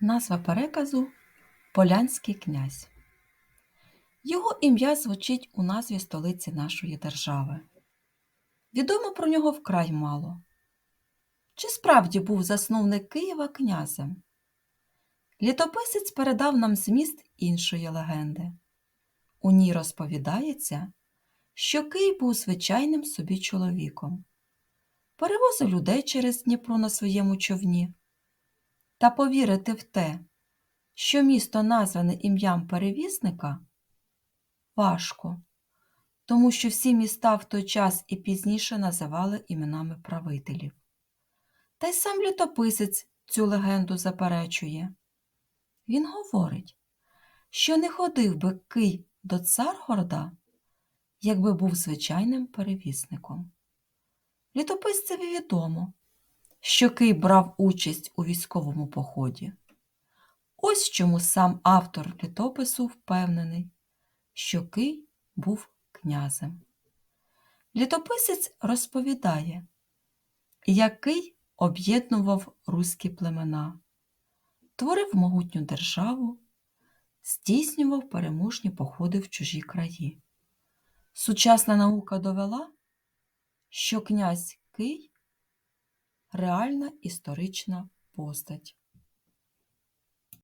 Назва переказу Полянський князь. Його ім'я звучить у назві столиці нашої держави. Відомо про нього вкрай мало. Чи справді був засновник Києва князем? Літописець передав нам зміст іншої легенди. У ній розповідається, що Кий був звичайним собі чоловіком, перевозив людей через Дніпро на своєму човні. Та повірити в те, що місто назване ім'ям перевізника, важко, тому що всі міста в той час і пізніше називали іменами правителів. Та й сам літописець цю легенду заперечує. Він говорить, що не ходив би Кий до Царгорода, якби був звичайним перевісником. Літописцеві відомо, що Кий брав участь у військовому поході. Ось чому сам автор літопису впевнений, що Кий був князем. Літописець розповідає, який об'єднував руські племена, творив могутню державу, здійснював переможні походи в чужі краї. Сучасна наука довела, що князь Кий реальна історична постать.